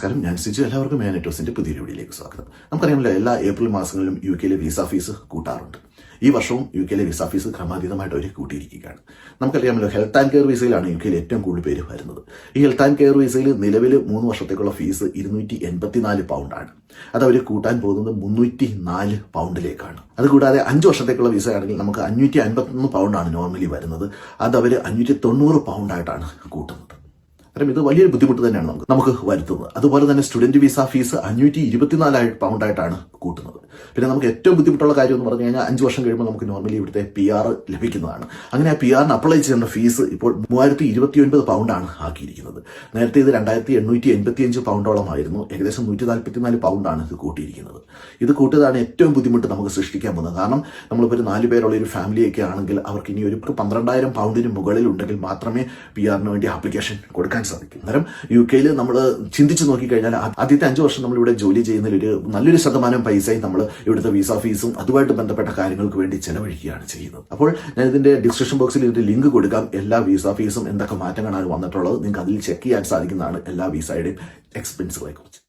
നമസ്കാരം. ഞാൻ സിജു. എല്ലാവർക്കും മാനറ്റോസിന്റെ പുതിയ വീഡിയോയിലേക്ക് സ്വാഗതം. നമുക്കറിയാമല്ലോ എല്ലാ ഏപ്രിൽ മാസങ്ങളിലും യു കെയിലെ വിസ ഫീസ് കൂട്ടാറുണ്ട്. ഈ വർഷവും യു കെയിലെ വിസ ഫീസ് ക്രമാതീതമായിട്ട് അവർ കൂട്ടിയിരിക്കുകയാണ്. നമുക്കറിയാമല്ലോ ഹെൽത്ത് ആൻഡ് കെയർ വിസയിലാണ് യു കെയിൽ ഏറ്റവും കൂടുതൽ പേര് വരുന്നത്. ഈ ഹെൽത്ത് ആൻഡ് കെയർ വിസയിൽ നിലവിൽ മൂന്ന് വർഷത്തേക്കുള്ള ഫീസ് ഇരുന്നൂറ്റി എൺപത്തിനാല് പൗണ്ടാണ് അത് അവർ കൂട്ടാൻ പോകുന്നത് മുന്നൂറ്റി നാല് പൗണ്ടിലേക്കാണ് അതുകൂടാതെ അഞ്ച് വർഷത്തേക്കുള്ള വിസ ആണെങ്കിൽ നമുക്ക് അഞ്ഞൂറ്റി അൻപത്തൊന്ന് പൗണ്ടാണ് നോർമലി വരുന്നത്. അത് അവർ അഞ്ഞൂറ്റി തൊണ്ണൂറ് പൗണ്ടായിട്ടാണ് കൂട്ടുന്നത്. അന്നേരം ഇത് വലിയൊരു ബുദ്ധിമുട്ട് തന്നെയാണ് നമുക്ക് നമുക്ക് വരുത്തുന്നത്. അതുപോലെ തന്നെ സ്റ്റുഡന്റ് വിസ ഫീസ് അഞ്ഞൂറ്റി ഇരുപത്തിനാല് പൗണ്ടായിട്ടാണ് കൂട്ടുന്നത്. പിന്നെ നമുക്ക് ഏറ്റവും ബുദ്ധിമുട്ടുള്ള കാര്യം എന്ന് പറഞ്ഞു കഴിഞ്ഞാൽ അഞ്ച് വർഷം കഴിയുമ്പോൾ നമുക്ക് നോർമലി ഇവിടുത്തെ പി ആർ ലഭിക്കുന്നതാണ്. അങ്ങനെ ആ പി ആറിന് അപ്ലൈ ചെയ്യേണ്ട ഫീസ് ഇപ്പോൾ മൂവായിരത്തി ഇരുപത്തി ഒൻപത് പൗണ്ടാണ് ആക്കിയിരിക്കുന്നത്. നേരത്തെ ഇത് രണ്ടായിരത്തി എണ്ണൂറ്റി എൺപത്തി അഞ്ച് പൗണ്ടോളമായിരുന്നു ഏകദേശം നൂറ്റി നാൽപ്പത്തിനാല് പൗണ്ടാണ് ഇത് കൂട്ടിയിരിക്കുന്നത്. ഇത് കൂട്ടിയതാണ് ഏറ്റവും ബുദ്ധിമുട്ട് നമുക്ക് സൃഷ്ടിക്കാൻ പോകുന്നത്. കാരണം നമ്മളിപ്പോൾ ഒരു നാല് പേരുള്ള ഒരു ഫാമിലിയൊക്കെ ആണെങ്കിൽ അവർക്ക് ഇനി ഒരു പന്ത്രണ്ടായിരം പൗണ്ടിന് മുകളിൽ ഉണ്ടെങ്കിൽ മാത്രമേ പി ആറിന് വേണ്ടി ആപ്ലിക്കേഷൻ കൊടുക്കാൻ സാധിക്കും. അന്നേരം യു കെയിൽ നമ്മൾ ചിന്തിച്ച് നോക്കിക്കഴിഞ്ഞാൽ ആദ്യത്തെ അഞ്ച് വർഷം നമ്മളിവിടെ ജോലി ചെയ്യുന്നതിൽ ഒരു നല്ലൊരു ശതമാനം പൈസയും ഇവിടുത്തെ വിസ ഫീസും അതുമായിട്ട് ബന്ധപ്പെട്ട കാര്യങ്ങൾക്ക് വേണ്ടി ചെലവഴിക്കുകയാണ് ചെയ്യുന്നത്. അപ്പോൾ ഞാൻ ഇതിന്റെ ഡിസ്ക്രിപ്ഷൻ ബോക്സിൽ ഇതിന്റെ ലിങ്ക് കൊടുക്കാം. എല്ലാ വിസ ഫീസും എന്തൊക്കെ മാറ്റങ്ങളാണ് വന്നിട്ടുള്ളത് നിങ്ങൾക്ക് അതിൽ ചെക്ക് ചെയ്യാൻ സാധിക്കുന്നതാണ് എല്ലാ വിസയുടെയും എക്സ്പെൻസുകളെ കുറിച്ച്